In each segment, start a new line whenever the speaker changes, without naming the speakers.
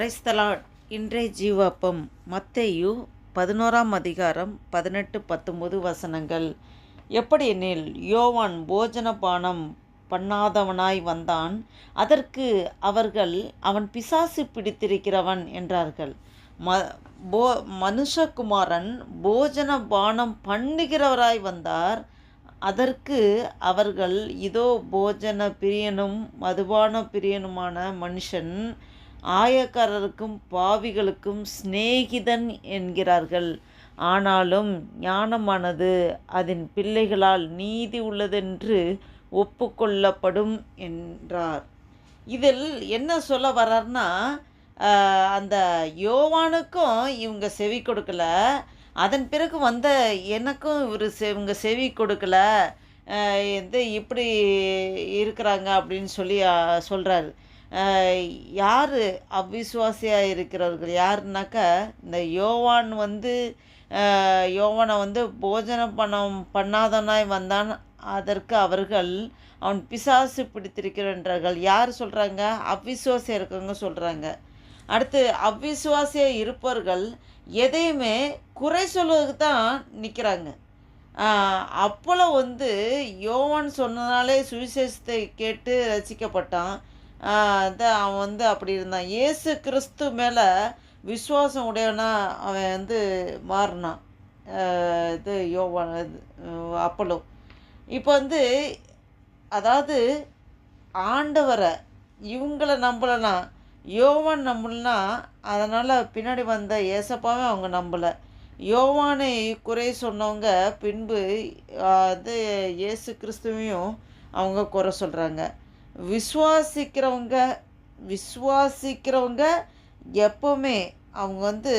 கிரைஸ்தலாட் இன்றைய ஜீவாப்பம் மத்தேயு பதினோராம் அதிகாரம் பதினெட்டு பத்தொம்பது வசனங்கள். எப்படி எனில் யோவான் போஜன பானம் பண்ணாதவனாய் வந்தான். அதற்கு அவர்கள் அவன் பிசாசு பிடித்திருக்கிறவன் என்றார்கள். ம போ மனுஷகுமாரன் போஜன பானம் பண்ணுகிறவராய் வந்தார். அதற்கு அவர்கள் இதோ போஜன பிரியனும் மதுபான பிரியனுமான மனுஷன் ஆயக்காரருக்கும் பாவிகளுக்கும் சிநேகிதன் என்கிறார்கள். ஆனாலும் ஞானமானது அதன் பிள்ளைகளால் நீதி உள்ளதென்று ஒப்புக்கொள்ளப்படும் என்றார். இதில் என்ன சொல்ல வர்றார்னா அந்த யோவானுக்கும் இவங்க செவி கொடுக்கல. அதன் பிறகு வந்த எனக்கும் இவர் செ இவங்க செவி கொடுக்கல. இது இப்படி இருக்கிறாங்க அப்படின்னு சொல்லி சொல்கிறாரு யார் அவிஸ்வாசியாக இருக்கிறவர்கள்? யாருனாக்கா இந்த யோவான் வந்து யோவனை யோவானை வந்து போஜன பணம் பண்ணாதனாய் வந்தான். அதற்கு அவர்கள் அவன் பிசாசு பிடித்திருக்கிறார்கள் யார் சொல்கிறாங்க அவ்விசுவாசியாக இருக்கவங்க சொல்கிறாங்க அடுத்து அவ்விசுவாசியாக இருப்பவர்கள் எதையுமே குறை சொல்வதுக்கு தான் நிற்கிறாங்க அப்போல வந்து யோவான் சொன்னனாலே சுவிசேஷத்தை கேட்டு ரசிக்கப்பட்டான். அதான் அவன் வந்து அப்படி இருந்தான். இயேசு கிறிஸ்து மேலே விசுவாசம் உடையவனா அவன் வந்து மாறினான். இது யோவான் இது, இப்போ வந்து அதாவது ஆண்டவரை இவங்கள நம்பலைனா யோவான் நம்பலனா அதனால் பின்னாடி வந்த ஏசப்பாவே அவங்க நம்பலை. யோவானை குறை சொன்னவங்க பின்பு அது இயேசு கிறிஸ்துவையும் அவங்க குறை சொல்கிறாங்க விசுவாசிக்கிறவங்க விசுவாசிக்கிறவங்க எப்போவுமே அவங்க வந்து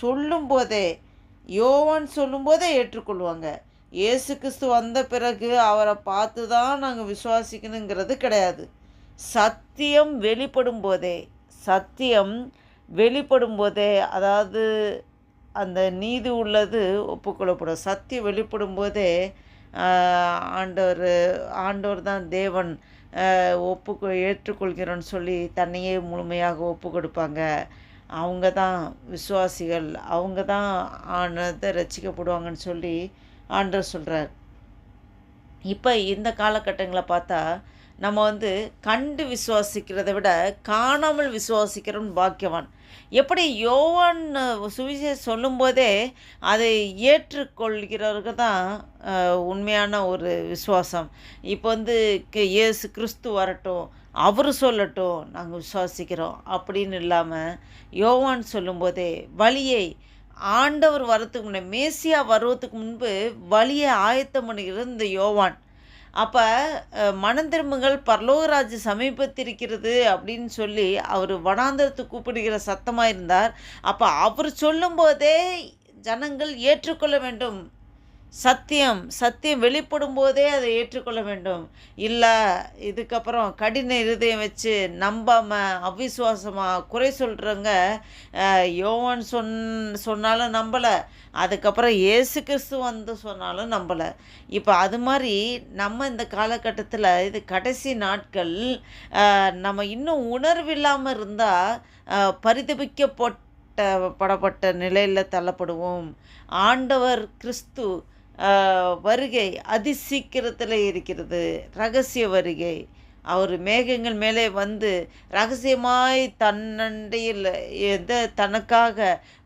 சொல்லும்போதே யோவான் சொல்லும்போதே ஏற்றுக்கொள்வாங்க. இயேசு கிறிஸ்து வந்த பிறகு அவரை பார்த்து தான் நாங்கள் விசுவாசிக்கணுங்கிறது கிடையாது. சத்தியம் வெளிப்படும் போதே சத்தியம் வெளிப்படும் போதே அதாவது அந்த நீதி உள்ளது ஒப்புக்கொள்ளப்படும். சத்தியம் வெளிப்படும் போதே ஆண்டவர் ஆண்டவர் தான் தேவன். ஒப்பு ஏற்றுக்கொள்கிறோன்னு சொல்லி தன்னையே முழுமையாக ஒப்பு கொடுப்பாங்க. அவங்க தான் விசுவாசிகள். அவங்க தான் ஆனதை ரசிக்கப்படுவாங்கன்னு சொல்லி ஆண்டர் சொல்கிறார் இப்போ இந்த காலகட்டங்களை பார்த்தா நம்ம வந்து கண்டு விசுவாசிக்கிறதை விட காணாமல் விசுவாசிக்கிறவன் பாக்கியவான். எப்படி யோவான் சுவிசேஷம் சொல்லும்போதே அதை ஏற்றுக்கொள்கிறவர்கள் தான் உண்மையான ஒரு விசுவாசம். இப்போ வந்து இயேசு கிறிஸ்து வரட்டும் அவர் சொல்லட்டும் நாங்கள் விசுவாசிக்கிறோம். அப்படின்னு இல்லாமல் யோவான் சொல்லும்போதே வழியை ஆண்டவர் வரத்துக்கு முன்னே மேசியா வருவதுக்கு முன்பு வழியை ஆயத்தம் பண்ணுகிறது இந்த யோவான். அப்போ மனம் திரும்புங்கள் பரலோகராஜ் சமீபத்திருக்கிறது அப்படின்னு சொல்லி அவர் வனாந்திரத்தை கூப்பிடுகிற சத்தமாக இருந்தார். அப்போ அவர் சொல்லும்போதே ஜனங்கள் ஏற்றுக்கொள்ள வேண்டும். சத்தியம் சத்தியம் வெளிப்படும் போதே அதை ஏற்றுக்கொள்ள வேண்டும். இல்லை இதுக்கப்புறம் கடின இருதயம் வச்சு நம்பாமல் அவிசுவாசமாக குறை சொல்கிறவங்க யோவன் சொன் சொன்னாலும் நம்பலை. அதுக்கப்புறம் இயேசு கிறிஸ்து வந்து சொன்னாலும் நம்பலை. இப்போ அது மாதிரி நம்ம இந்த காலகட்டத்தில் இது கடைசி நாட்கள் நம்ம இன்னும் உணர்வில்லாமல் இருந்தால் பரிதபிக்கப்பட்ட படப்பட்ட நிலையில் தள்ளப்படுவோம். ஆண்டவர் கிறிஸ்து வருகை அதிசீக்கிரத்தில் இருக்கிறது. ரகசிய வருகை. அவர் மேகங்கள் மேலே வந்து ரகசியமாய் தன்னண்டையில் எந்த தனக்காக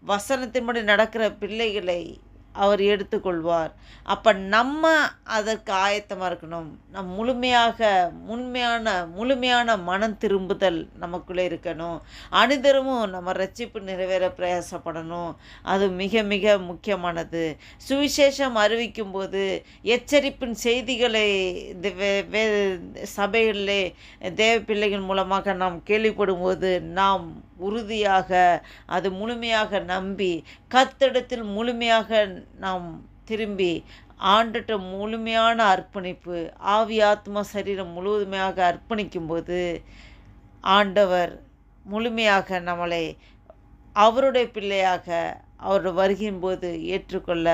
வசனத்தின்படி நடக்கிற பிள்ளைகளை அவர் எடுத்துக்கொள்வார். அப்போ நம்ம அதற்கு ஆயத்தமாக இருக்கணும். நம் முழுமையாக உண்மையான முழுமையான மனம் திரும்புதல் நமக்குள்ளே இருக்கணும். அனுதினமும் நம்ம ரட்சிப்பு நிறைவேற பிரயாசப்படணும். அது மிக மிக முக்கியமானது. சுவிசேஷம் அறிவிக்கும் போது எச்சரிப்பின் செய்திகளை இந்த வே- வே- சபைகளிலே தேவ பிள்ளைகள் மூலமாக நாம் கேள்விப்படும்போது நாம் உறுதியாக அது முழுமையாக நம்பி கத்தடத்தில் முழுமையாக நாம் திரும்பி ஆண்டுட்ட முழுமையான அர்ப்பணிப்பு ஆவி ஆத்மா சரீரம் முழுவதுமையாக அர்ப்பணிக்கும்போது ஆண்டவர் முழுமையாக நம்மளை அவருடைய பிள்ளையாக அவருடைய வருகின் போது ஏற்றுக்கொள்ள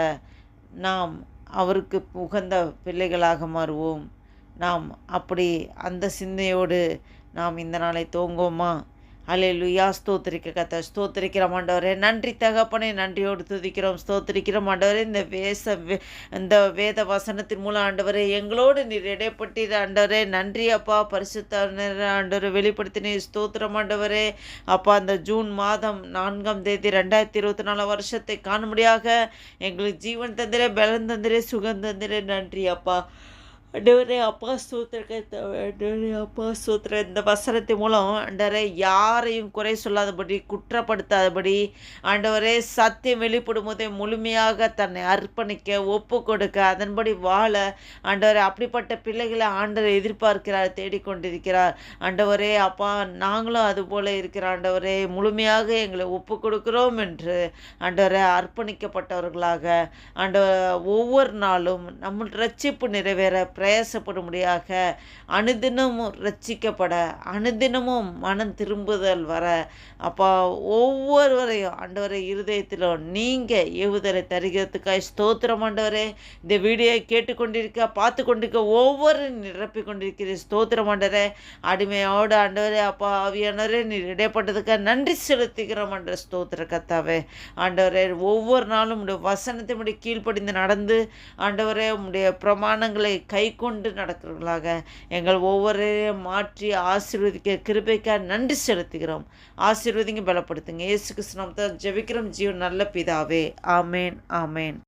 நாம் அவருக்கு உகந்த பிள்ளைகளாக மாறுவோம். நாம் அப்படி அந்த சிந்தையோடு நாம் இந்த நாளை தோங்குவோமா அலையலுயா ஸ்தோத்திரிக்க கத்த ஸ்தோத்திரிக்கிறோம் ஆண்டவரே. நன்றி தகப்பனே நன்றியோடு துதிக்கிறோம். ஸ்தோத்திரிக்கிறோம் ஆண்டவரே. இந்த வேச இந்த வேத வசனத்தின் மூலம் ஆண்டவரே எங்களோடு நீர் இடைப்பட்டீர் ஆண்டவரே. நன்றி அப்பா பரிசுத்த ஆண்டவரை. வெளிப்படுத்தினே ஸ்தோத்திரம் ஆண்டவரே. அப்பா அந்த ஜூன் மாதம் நான்காம் தேதி ரெண்டாயிரத்தி இருபத்தி நாலு வருஷத்தை காணும்படியாக எங்களுக்கு ஜீவன் தந்திரே பலன் தந்திரே சுகம் தந்திரே. நன்றி அப்பா. ஆண்டவரே அப்பா சூத்திரத்தை அப்பா சூத்திர இந்த வசனத்தின் மூலம் ஆண்டவரே யாரையும் குறை சொல்லாதபடி குற்றப்படுத்தாதபடி ஆண்டவரே சத்தியம் வெளிப்படும் போதே முழுமையாக தன்னை அர்ப்பணிக்க ஒப்பு கொடுக்க அதன்படி வாழ ஆண்டவரே அப்படிப்பட்ட பிள்ளைகளை ஆண்டவர் எதிர்பார்க்கிறார் தேடிக்கொண்டிருக்கிறார். ஆண்டவரே அப்பா நாங்களும் அதுபோல இருக்கிற ஆண்டவரே முழுமையாக எங்களை ஒப்பு கொடுக்கிறோம் என்று ஆண்டவரை அர்ப்பணிக்கப்பட்டவர்களாக. ஆண்டவர் ஒவ்வொரு நாளும் நம்ம ரட்சிப்பு நிறைவேற பிரயாசப்படும்படியாக அனுதினமும் ரட்சிக்கப்பட அனுதினமும் மனம் திரும்புதல் வர அப்பா ஒவ்வொருவரையும் ஆண்டவரை இருதயத்திலும் நீங்கள் ஏவுதலை தருகிறதுக்காக ஸ்தோத்திரம் ஆண்டவரே. இந்த வீடியோவை கேட்டுக்கொண்டிருக்க பார்த்து கொண்டிருக்க ஒவ்வொரு நிரப்பி கொண்டிருக்கிற ஸ்தோத்திரம் ஆண்டவரே. அடிமையோடு ஆண்டவரே அப்பா ஆவியானவரே நீ இடைப்பட்டதுக்காக நன்றி செலுத்துகிறோம் என்ற ஸ்தோத்திர கத்தாவே ஆண்டவரே ஒவ்வொரு நாளும் உடைய வசனத்தை உடைய கீழ்ப்படிந்து நடந்து ஆண்டவரே உடைய பிரமாணங்களை கை கொண்டு நடக்கிறவர்களாக எங்கள் ஒவ்வொருவரையும் மாற்றி ஆசீர்வதிக்க கிருபைக்காக நன்றி செலுத்துகிறோம். ஆசீர்வதிங்க பலப்படுத்துங்க. இயேசு கிருஷ்ணம் தான் ஜெபிக்கிறோம். ஜீவன் நல்ல பிதாவே. ஆமேன் ஆமேன்.